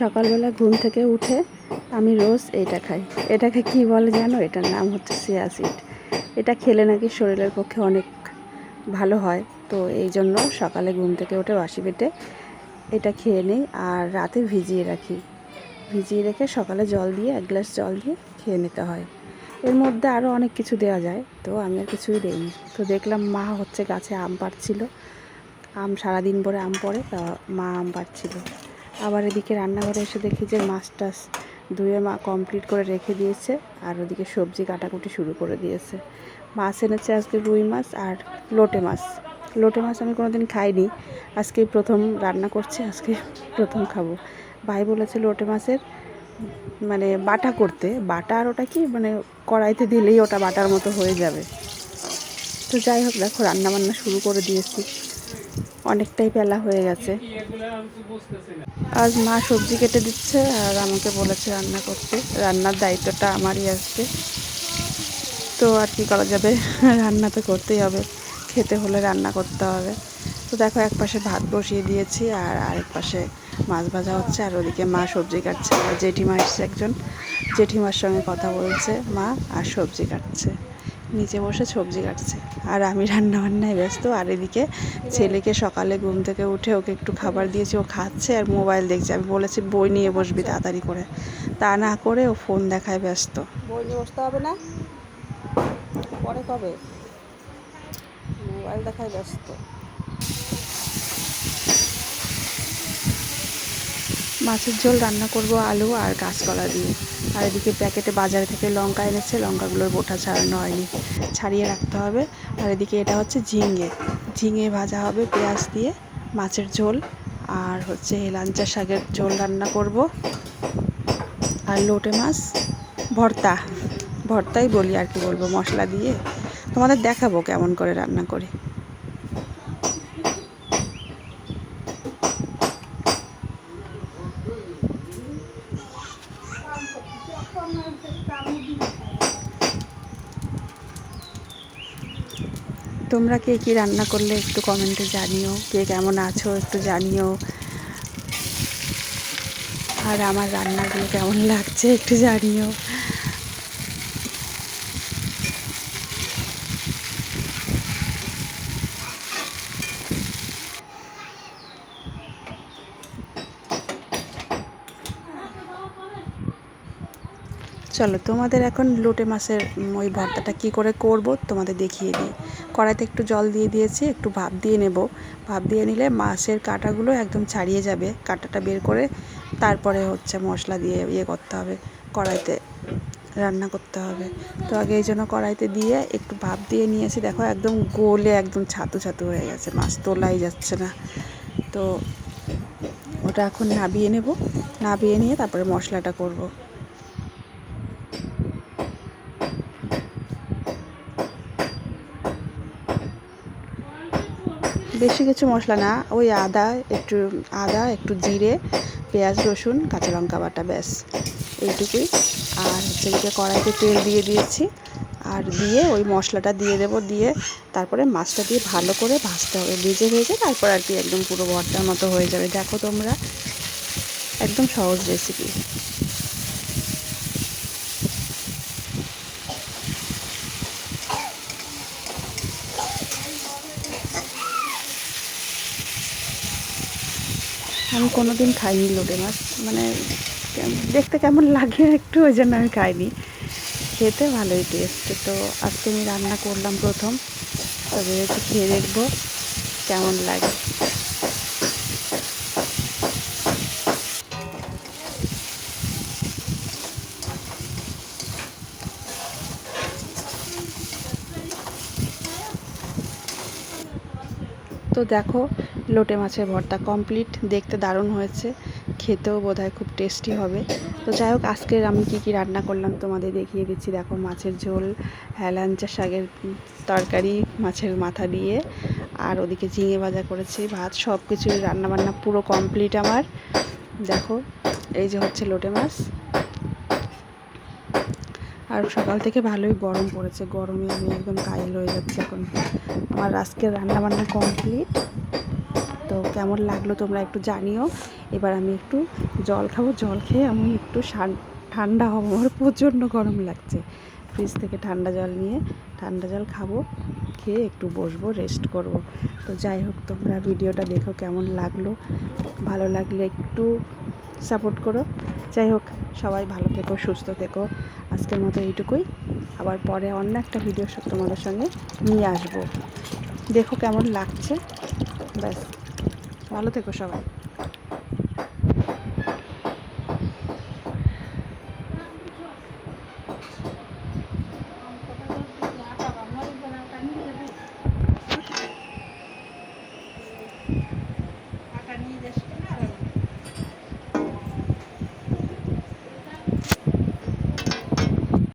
সকালবেলা ঘুম থেকে উঠে আমি রোজ এটা খাই। এটাকে কি বলে জানো? এটার নাম হচ্ছে সিয়াসিড এটা খেলে নাকি শরীরের পক্ষে অনেক ভালো হয়। তো এই জন্য সকালে ঘুম থেকে উঠে বাসি পেটে এটা খেয়ে নিই আর রাতে ভিজিয়ে রাখি। ভিজিয়ে রেখে সকালে জল দিয়ে, এক গ্লাস জল দিয়ে খেয়ে নিতে হয়। এর মধ্যে আরও অনেক কিছু দেওয়া যায়, তো আমি আর কিছুই দিইনি। তো দেখলাম মা হচ্ছে গাছে আম পাড়ছিল। আম সারাদিন ভরে আম পড়ে, তা মা আম পাড়ছিল। আবার এদিকে রান্নাঘরে এসে দেখি যে মাছ টাছ ধুয়ে মা কমপ্লিট করে রেখে দিয়েছে আর ওদিকে সবজি কাটাকুটি শুরু করে দিয়েছে। মাছ এনেছে আজকে রুই মাছ আর লোটে মাছ। লোটে মাছ আমি কোনোদিন খাইনি। আজকে প্রথম রান্না করছি, আজকে প্রথম খাব। ভাই বলেছে লোটে মাছের মানে বাটা করতে। বাটা আর ওটা কি? মানে কড়াইতে দিলেই ওটা বাটার মতো হয়ে যাবে। তো যাই হোক, দেখো রান্না বান্না শুরু করে দিয়েছি। অনেকটাই বেলা হয়ে গেছে। আজ মা সবজি কেটে দিচ্ছে আর আমাকে বলেছে রান্না করতে। রান্নার দায়িত্বটা আমারই আসছে তো আর কি করা যাবে? রান্না তো করতেই হবে। খেতে হলে রান্না করতে হবে। তো দেখো, এক পাশে ভাত বসিয়ে দিয়েছি আর আরেক পাশে মাছ ভাজা হচ্ছে। আর ওদিকে মা সবজি কাটছে। আর জেঠিমা এসছে একজন। জেঠিমার সঙ্গে কথা বলছে মা আর সবজি কাটছে। নিচে বসে সবজি কাটছে। আর আমি রান্না বান্নায় ব্যস্ত। আর এদিকে ছেলেকে সকালে ঘুম থেকে উঠে ওকে একটু খাবার দিয়েছি। ও খাচ্ছে আর মোবাইল দেখছে। আমি বলেছি বই নিয়ে বসবি তাড়াতাড়ি করে। তা না করে ও ফোন দেখায় ব্যস্ত। বই নিয়ে বসতে হবে না? পরে কবে? মোবাইল দেখায় ব্যস্ত। মাছের ঝোল রান্না করব আলু আর কাঁচকলা দিয়ে। আর এদিকে প্যাকেটে বাজার থেকে লঙ্কা এনেছে। লঙ্কাগুলোর বোটা ছাড়ানো হয়নি। ছাড়িয়ে রাখতে হবে। আর এদিকে এটা হচ্ছে ঝিঙে। ঝিঙে ভাজা হবে পেঁয়াজ দিয়ে, মাছের ঝোল। আর হচ্ছে হেলাঞ্চা শাকের ঝোল রান্না করব। আর লোটে মাছ, ভর্তা। ভর্তাই বলি আর কি বলব, মশলা দিয়ে। তোমাদের দেখাবো কেমন করে রান্না করি। তোমরা কে কী রান্না করলে একটু কমেন্টে জানিও। কে কেমন আছো একটু জানিও। আর আমার রান্নাগুলো কেমন লাগছে একটু জানিও। চলো তোমাদের এখন লোটে মাছের ওই ভর্তাটা কি করে করব তোমাদের দেখিয়ে দিই। কড়াইতে একটু জল দিয়ে দিয়েছি, একটু ভাপ দিয়ে নেব। ভাপ দিয়ে নিলে মাছের কাঁটাগুলো একদম ছাড়িয়ে যাবে, কাঁটাটা বের করে তারপরে হচ্ছে মশলা দিয়ে ইয়ে করতে হবে, কড়াইতে রান্না করতে হবে। তো আগে এই জন্য কড়াইতে দিয়ে একটু ভাপ দিয়ে নিয়েছি, দেখো একদম গোলে একদম ছাতু ছাতু হয়ে গেছে, মাছ তোলাই যাচ্ছে না। তো ওটা এখন নাবিয়ে নেব, নাবিয়ে নিয়ে তারপরে মশলাটা করব। বেশি কিছু মশলা না, ওই আদা, একটু আদা, একটু জিরে, পেঁয়াজ, রসুন, কাঁচা লঙ্কা বাটা, ব্যাস। এইটুকুই। আর হচ্ছে এদিকে কড়াইতে তেল দিয়ে দিয়েছি। আর দিয়ে ওই মশলাটা দিয়ে দেবো, দিয়ে তারপরে মাছটা দিয়ে ভালো করে ভাজতে হবে। ভেজে ভেজে তারপর আর কি একদম পুরো ভর্তার মতো হয়ে যাবে। দেখো তোমরা। একদম সহজ রেসিপি আমি কোনো দিন খাইনি লোটে মাছ। মানে দেখতে কেমন লাগে একটু ওই জন্য আমি খাইনি। খেতে ভালোই টেস্ট তো আজকে আমি রান্না করলাম প্রথম। তবে একটু খেয়ে দেখব কেমন লাগে। তো দেখো লোটে মাছের ভর্তা কমপ্লিট দেখতে দারুণ হয়েছে। খেতেও বোধহয় খুব টেস্টি হবে। তো যাই হোক, আজকের আমি কী কী রান্না করলাম তোমাদের দেখিয়ে দিচ্ছি। দেখো, মাছের ঝোল, হেলাঞ্চা শাকের তরকারি, মাছের মাথা দিয়ে, আর ওদিকে ঝিঙে ভাজা করেছি, ভাত সব কিছু রান্নাবান্না পুরো কমপ্লিট আমার। দেখো, এই যে হচ্ছে লোটে মাছ। আর সকাল থেকে ভালোই গরম পড়েছে। গরমে আমি একদম কাইল হয়ে যাচ্ছি এখন। আমার আজকের রান্নাবান্না কমপ্লিট তো কেমন লাগল তোমরা একটু জানিও। এবার আমি একটু জল খাব, জল খেয়ে আমি একটু ঠান্ডা হব। আমার প্রচণ্ড গরম লাগছে। ফ্রিজ থেকে ঠান্ডা জল নিয়ে ঠান্ডা জল খাব, খেয়ে একটু বসবো রেস্ট করব। তো যাই হোক, তোমরা ভিডিওটা দেখো কেমন লাগল। ভালো লাগলে একটু সাপোর্ট করো। যাই হোক, সবাই ভালো থেকো, সুস্থ থেকো। আজকের মতো এইটুকুই। আবার পরে অন্য একটা ভিডিও তোমাদের সঙ্গে নিয়ে আসব। দেখো কেমন লাগছে। ব্যাস। ভালো থেকো সবাই।